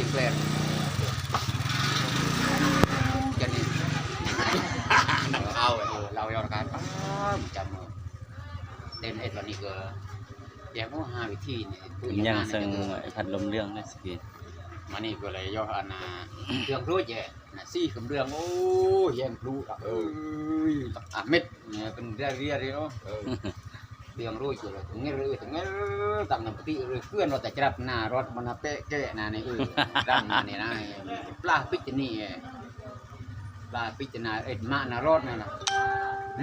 จิงแกลนจะนี่เอาเออเรายอมการป้าจำเอาเด่นเอ็ดวันนี้ก็อย่างว่าหาวิธีนี่ปืนยังหาซึ่งนี่ก็ไอ้พัดลมเรื่องได้สิมานี่ก็เลยย่ออันนาเรื่องรู้แย่นะซี่คำเรื่องโอ้ยแย่งรู้อะเอ้ยอะเม็ดเนี่ยเป็นเรียเรียเรียเนาะเออ เรื่องรู้อยู่เลยถึงเงี้ยเลยถึงเงี้ยตั้งน้ำปฏิเลยเคลื่อนว่าแต่จับหน้ารถมันเป๊ะแก่นานี่เออดังมานี่นะปลาปิจนี่ปลาปิจนาเอ็ดมานารถนั่นน่ะ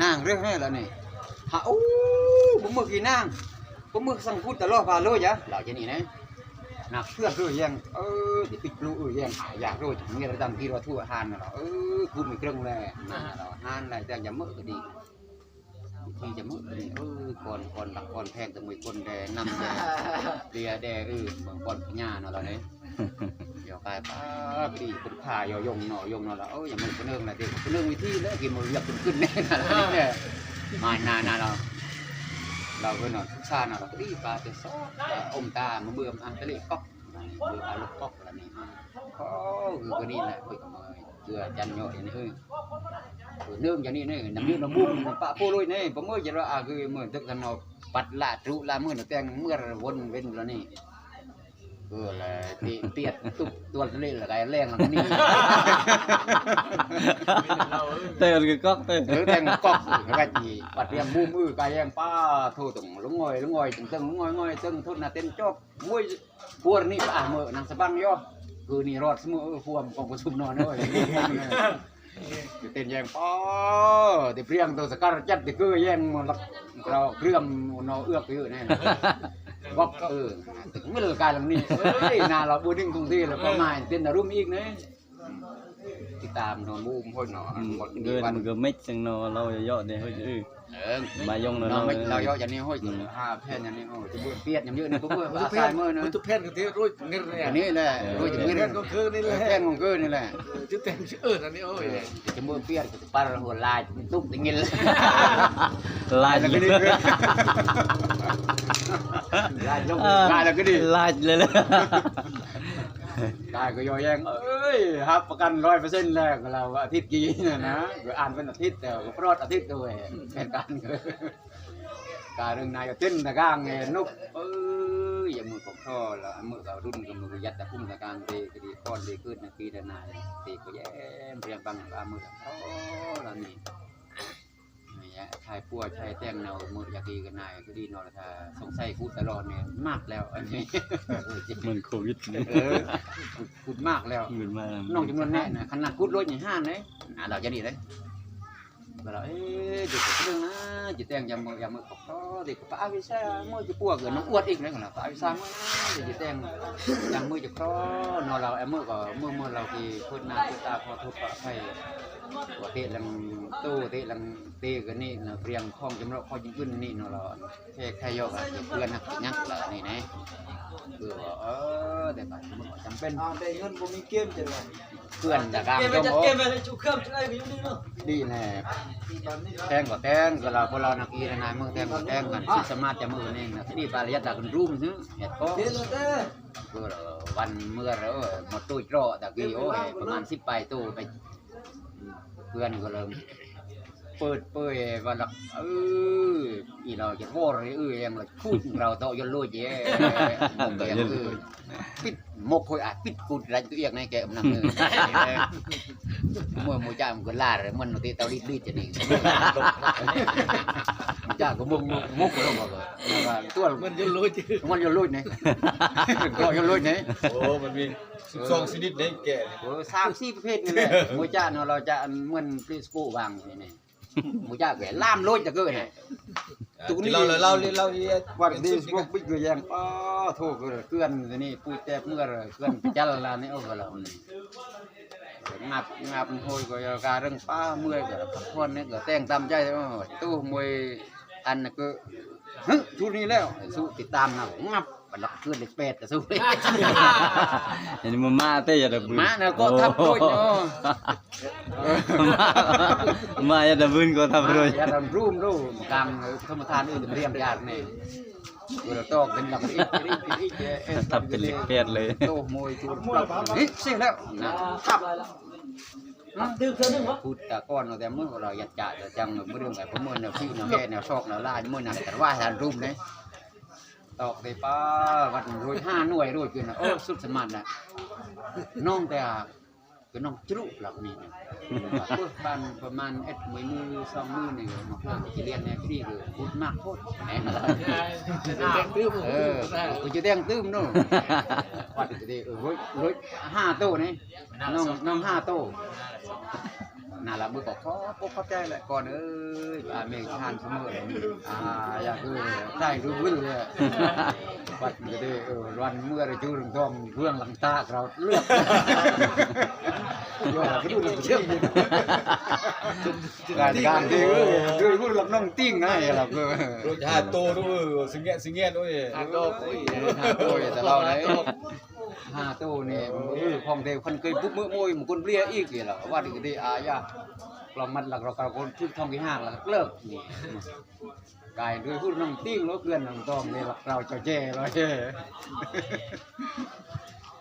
นางเรื่องนี้แล้วนี่ฮะโอ้ผมมือกี่นางผมมือสั่งพูดตลอดพาเลยจ้ะเราจะนี่นะนักเพื่อนรู้ยังเออเดี๋ยวปิดรู้เออยังหายอยากรู้จังเงี้ยเราตั้งที่เราทั่วหานน่ะเหรอเออคุณมีเครื่องแร่นั่นน่ะเหรอหานอะไรแต่อย่ามือก็ดี ที่จะมือก็ดีเออก่อนก่อนหลักก่อนแพงแต่มือคนแดงนำแดเดียแดงเออเมืองก่อนพญาเนาะเราเนี่ยเดี๋ยวกายป้าปีเป็นข่ายอยงเนาะยงเนาะเราเอออย่ามือคนเนื่องเลยเดี๋ยวคนเนื่องวิธีแล้วกินมืออยากขึ้นขึ้นแน่นะเนี่ยมานานาเราเราก็นอนทุกชาติเราก็ดีปลาจะซอกอมตามาเบื่อมอันตะลิก๊อกเบื่ออาลูกก๊อกอะไรนี่ก็คือก็นี่แหละเฮ้ยเกลือจันโยนี้เฮ้ย เนื่องอย่างนี้นี่น้ำยืดน้ำบุ้มปะปูลุยนี่ผมเมื่อจะว่าอะคือเมื่อตึกกันเอาปัดละจุละเมื่อแตงเมื่อวนเว้นแล้วนี่เออแหละตีเตียดตุบตัวเล่นอะไรแรงแล้วนี่เตือนคือก๊อกเตือนหรือแทงก๊อก cái gì bật em bu mư cái em pa thu tổng lúng ngồi lúng ngồi từng từng lúng ngồi ngồi từng thôn là tên chóp muôi buồn ni à mở nàng sabang yo cứ ni rọt semua fuam kong kusum no no tên em pa thì priang tu sekar chat thì cứ em mà lắc เราเครื่อง nó ước cái này góc ừ từng mới là cái làm ni ơi nào là bùi đinh công ty là có mai tên là room ít đấy ติดตามโนมูมพ่นหนออืมหมดเกินวันมันก็ไม่จังเนาะเราเยอะๆเด้เฮ้ย เอ้ยเออมายงเลยเราเนาะไม่เราย่ออย่างนี้ห้อยถึงห้าแผ่นอย่างนี้โอ้จะเบื่อเปียดอย่างเยอะนี่ก็เบื่ออาศัยมือนะมันทุกเพศกันที่รู้เงินเนี่ยอันนี้แหละรู้จักมือเพนี่ศก็คือนี่แหละแผ่นของเกินนี่แหละชื่อแต่งชื่อเอิญอันนี้โอ้ยจะมือเปียดจะปาหัวลายตุ้มติงินเลยลายแล้วก็ดีลายลงลายแล้วก็ดีลา ยเลยเลยลายก็ย่อแยงเอ้ยครับประกันร้อยเปอร์เซ็นต์แรกเราอาทิตย์กี่เนี่ยนะก็อ่านเป็นอาทิตย์แต่ก็รอดอาทิตย์ด้วยแค่การการเรื่องนายเต้นตะก้างไงนุกเอ้ยอย่ามือของท่อละมือกับรุ่นกับมือยัดตะพุ่มตะกางเตะก็ดีก้อนดีขึ้นนะปีเดนายเตะก็แย่เรียงบังกับมือกับท่อละนี่ นี่ยชายปัวชายแต้งเนามืออยากดีกันนายก็ดีนอนถ้าสงสัยพูดตลอดเนี่ยมากแล้วอันนี้เหมือนโควิดเลยเออพูดมากแล้วเหมือนมาน้องจำนวนแน่นะขนาดกูดรถอย่างห้านเลยอ่าเราจะดีเลย เราเอ๊ะจุดเรื่องนะจุดแต่งยำมือยำมือขอบคอเด็กป้าวิชามือจะปวดเกินน้องอวดอีกเลยกันละป้าวิชามือนะจุดแต่งยำมือจะคอนอนเราไอ้มือก็มือมือเราที่พื้นหน้าพื้นตาพอทุบปะไฟว่าเตะลังตู้เตะลังเตะกันนี่นะเรียงคล้องจำเราคอยิงขึ้นนี่เนาะเราแค่แค่ยกอะเพื่อนนักยักษ์ละนี่นะคือว่าเออแต่ก็จำเป็นอ่าได้เงินบ่มีเกมจังเลยเพื่อนจากการเกมจไปมจัดโอ้เกมไปเลยจุกเครื่องจุกไอ้ก็อยู่นี่เนาะดีแน่ตอนนี้แตงก็แตงก็เราพวกเรานักกีฬานายเมืองแตงก็แตงกันสิสามารถจะมือนี่นะที่นี่ปลายยัดตากันรูมซึเห็ดก็เดี๋ยวเด้อคือวันเมื่อเราหมดตู้จ่อตะกี้โอ้ยประมาณสิบปลายตู้ไปเพื่อนก็เริ่มเปิดเปยวันละเอออีเราจะโว้เลยเออยังเลยพูดเราโตยนลุยเย่เออปิดมกคอยอาจปิดกูไรตัวเองในแกมันนั่งเออมื่อมูจ้ามันก็ล่าเลย มันตีเตาลีดลีดจะนี่มูจ้าก็มุกมุกมุกก็ลงมาเลยว่าตัวมัมันนจะรู้จือมันยนลุยเนี่ยก็ยนลุยเนี่ยโอ้มันมี12ชนิดในแก่โอ้สามสี่ประเภทนี่แหละมูจ้าเนาะเราจะอันเหมือนปรีสกูวางนี่นี่มูจ้าแกล่ามลุยจะเกิดเนี่ยเราเราเราเราวันนี้พวกบิ๊กเกยงอ๋อโทษเกลือนนี่ปุ้ยแตบเมื่อเกลือนจัลลานี่โอ้ก็เรา งับงับโหยก็การเรื่องป้าเมื่อยก็พักผ่อนนี่ก็แต่งตามใจตู้มวยอันก็ฮึชุดนี้แล้วสู้ติดตามนะงับ บัดลักเกินเด็กเป็ดก็สู้เห็นมันมาเต้อย่าดับบืนมาเนี่ยก็ทับโดยเนาะมาอย่าดับบืนก็ทับโดยอย่าทำรูมรูมกลางธรรมทานอื่นเรียมญาตินี่ Vừa to bên lòng ít ít ít ít ทำเป็นเหล็กเปียดเลย Tô môi chuột Ít xinh lắm Cặp ดึงเธอนึงวะ Phút cả con nó đem mưa rồi giặt chạy rồi chăng mới đường phải có mưa nào khi nào nghe nào sọc nào la mưa nào cả vai hàn rum đấy tọc thì pa vặt rồi hai nuôi rồi kia là ơ sút sân mặt này non แต่ ก็น้องจุลุหลักนี่นะเปิดบ้านประมาณเอ็ดมือมือสองมือนี่น้องที่เรียนเนี่ยที่นี่คือพูดมากโคตรแหมเออกูจะแดงตื้มนู่นวัดจะได้เออร้อยร้อยห้าโต้นี่น้องน้องห้าโต้ น่าละมือก็ขอพบเข้าใจแหละก่อนเอ้ยอาเมฆทานเสมออ่าอยากคือได้รู้วิ่งเลยวัดจะได้เออวันเมื่อไรจูรึงทองเรื่องหลังตาเราเลือกยอนไปดูเชื่อมการการที่เออด้วยพูดหลับน้องติ้งไงเราก็โดยหาโตด้วยสิงเงี้ยสิงเงี้ยด้วยห้าโต้ปุ้ยห้าโต้แต่เราไหน ห้าโต้เนี่ยมือของเดียวคนเคยปุ๊บมือมวยมันคนเปรี้ยอีกเลยเหรอว่าดีดีอายาเรามันหลักเราเราคนชื่อทองที่ห้างแล้วเลิกนี่กายด้วยพูดน้องติ้งแล้วเพื่อนน้องตองเนี่ยเราเจ้าแจ้เราเจ้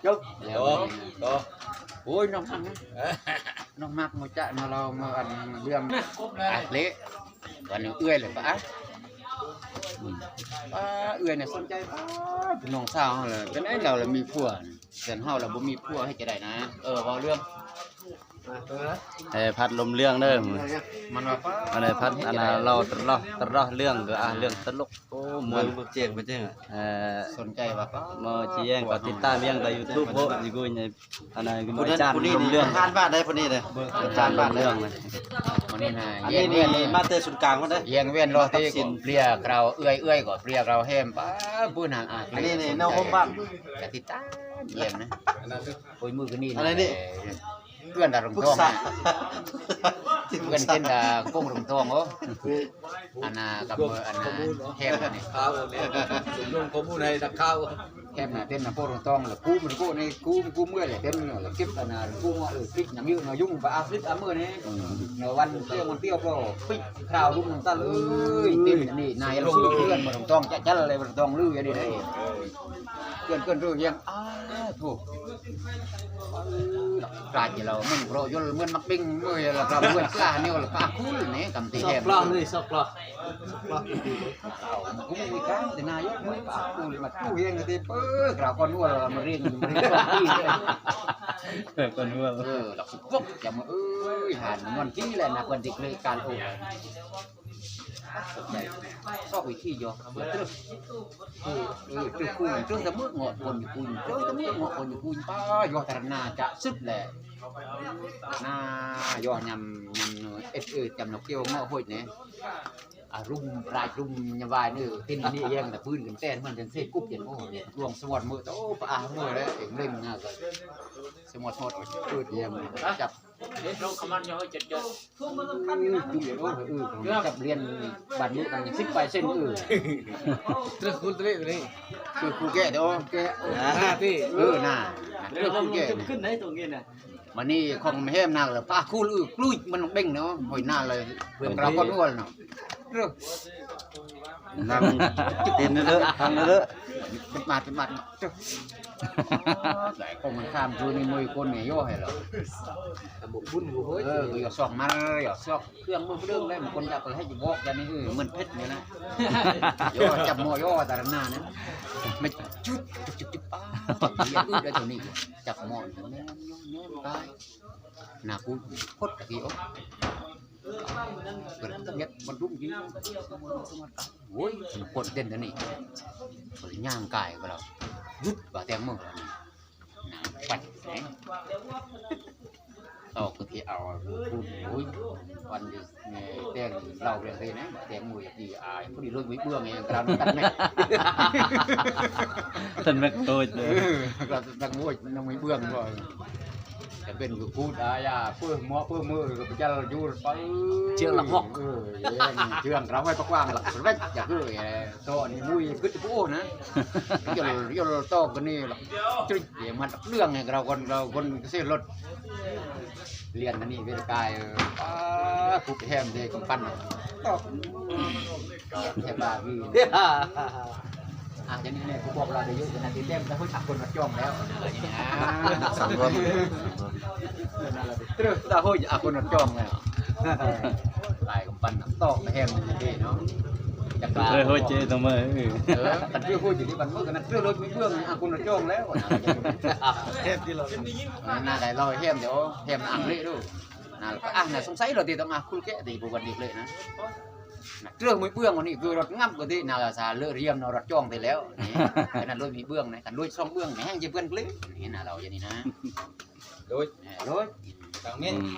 ยกโตโตโอ้ยน้องมักน้องมักมาจะมาเรามาอันเรื่องอัดเละวันนี้เอื้อยเลยปะอะ ป้าเอื้อยเนี่ยสนใจป้าเป็นน้องสาวเฮาเลยเป็นไอ้เราเรามีผัวเสียนเฮาเราบ่มีผัวให้จะได้นะ เออเว่าเรื่อง ให้พัดลมเรื่องเด้อมันว่าป้าอันไหนพัดอันนั้นเราตลอดตลอดเรื่องก็อะเรื่องตลกโอ้มวยบ่เจียงบ่เจียงเอ่อสนใจว่าป้ามาเจียงก็ติดตามยังใน YouTube บ่สิกูในอันนั้นก็อาจารย์ลมเรื่องทานบ้านได้พอดีเลยอาจารย์ลมเรื่องนะวันนี้นะอันแย่นี้งนี่เวียนมาเตอร์ศูนย์กลางคนได้แย่งเวียนรอตีก่อนเปรียกเราเอื้อยเอื้อยก่อนเปรียกเราแฮมป้าปื้นหางอะอันนี้นี่น้องผมบ้านกติดตามเยี่ยมนะโอ้ยมือกันนี่อะไรนี่ เพื่อนดารงปรึทกองษานะเพื่อนเป็นดาก้งรงทองโอ้อันน่ะกับมืออันน่ะแฮมอันนี่ข้าวเนี่ยสมรวมข้อมูลให้นักข่าวแคบน่ะเต้นน่ะโพดตองละกูมันกูนี่กูกูเมื่อยเลยเต้นเนาะละเก็บอันน่ะกูว่าเออฟิกหยังอยู่เนาะยุ่งไปอาฟิกอามื้อนี้เนาะวันเที่ยวมันเที่ยวก็ฟิกคราวลุงน้ำตาเลยเต้นนี่นายเราซื้อเพื่อนบ่ต้องต้องจะจัดอะไรบ่ต้องลืออย่างนี้ได้ เพื่อนเพื่อนรู้ยังอ้าถูกกลายเรามันโรยลมันมักปิ้งมื้อละเราเมื่อซ่าเนี่ยละปาคุลนี่กำตีสอแฮบมปลา เลยสอบปลาปลากูไม่กล้าแต่นายกไม่ปากกูเลยมาตู้เองเลยเปิ้ลกล่าวก่อนว่าเรามาเรียนมาเรียนก่อนที่เลยเออคนว่าเออหลักสุดปุ๊บอย่ามาเอ้ยหันมันที่แหละนะคนที่เคยการโอ้ชอบวิธียอกมาตึ๊บเออเออตึ๊บคุยตึ๊บจะมืดงอคนอยู่คุยตึ๊บจะมืดงอคนอยู่คุยป้ายอตรนาจะสุดแหละนายอยำยำเอ็ดเออจำนกเกี้ยวงอห้อยเนี่ย อารุมรายรุมยาวายนี่ติ้นนี่เองแต่พื้นกันแต่มันเป็เส้กุ๊บเย็นโอ้เนี่ยรวมสมอดมือโอ้ปะอามื่อแล้วเองเล่นงานกันสมอดสมอดพืชเยี่ยมจับเด็กเราขมันย่อยจัดจัดทุ่มมันต้องกันย่อะเออเรื่องกับเรียนบัตรนี้ต่างสิบไปเส้นเออตรึกคุณตรึกเลยคือคูแก่เด้อแก่หน้าพี่เออหน้าเรื่องคูแก่ขึ้นไหนตรงนี้นะมันนี่ของแม่แห้มนาเลยปลาคู่ลือกลุยมันเบ่งเนาะหอยหน้าเลยเพื่อนเราก็นวลเนาะ นั่งเต้นเด้อทางเด้อเป็นมาเป็นมาจุ๊หลายคนมันข้ามจูนี่มวยคนเนี่ยย่อให้เหรอบุญบุญบุญเฮ้ยเอออย่าสอกมันอย่าสอกเครื่องมือเรื่องได้มันคนจะไปให้อยู่บอกอย่างนี้เออเหมือนเพชรเนี่ยนะย่อจับมอย่อแต่หน้านะไม่จุดจุดจุดจุดป้าอย่าอึดได้ตัวนี้จับมอแนมแนมตายหน้ากูโคตรกี่อ๊ เกิดตั้งยัดมันรุ่งจริงโอ้ยคนเต้นตัวนี้เปิดย่างกายก็แล้วยุดว่าแตงมือนี่หนังปัดแสงตอกก็ที่เอาพูดโอ้ยวันนี้เตียงเราเรียนเลยนะเตียงมวยดีอายพอดีรถไม่เบื่อไงกระนั้นกันไงท่านแม่โตยเลยกระนั้นมวยน้องไม่เบื่อบ่ จะเป็นกูพูดอายาเพื่อหมอเพื่อมือก็ไปจะอยู่ไปเชื่องหลักหอกเออเชื่องเราไว้กว้างหลักสุดเล็กอยากเลยโตนี่มุ้ยขึ้นจะพูดนะยลยลโตกันนี่หรอกจุดเดี๋ยวมันเรื่องไงเราคนเราคนเสียรถเรียนอันนี้เวลากายป้าคุกแฮมเด็กกำปั้นตอกแฮมบาพี่อะอย่างนี้เนี่ยกูบอกเราเดี๋ยวจะนาทีเต็มแล้วเขาฉักคนมาจ้องแล้วอะไรอย่างเงี้ยสำรวม เรื่องตาห้อยอาคนมาจ้องแล้วลายกับปันน้ำตอกแห้งนี่เนาะจากลาเฮ้ยโหเจตงมือเออกันเพื่อพูดอยู่ที่บันเมื่อกันเพื่อรถไม่เพื่องอาคนมาจ้องแล้วเทพที่เราน่าได้เราแห้มเดี๋ยวแห้มอังเละดูน่าอะน่ะสงสัยเราตีต้องอะคุยแกตีบุกันดีเลยนะเรื่องมือเบื้องวันนี้คือรถงับก็ที่นาลาซาเลือเรียมเนาะรถจ้องไปแล้วนี่ขนาดรถมีเบื้องนะกันรถช่องเบื้องแห้งจะเพื่อนกลิ้งนี่นะเราอย่างนี้นะ 对，对，张敏。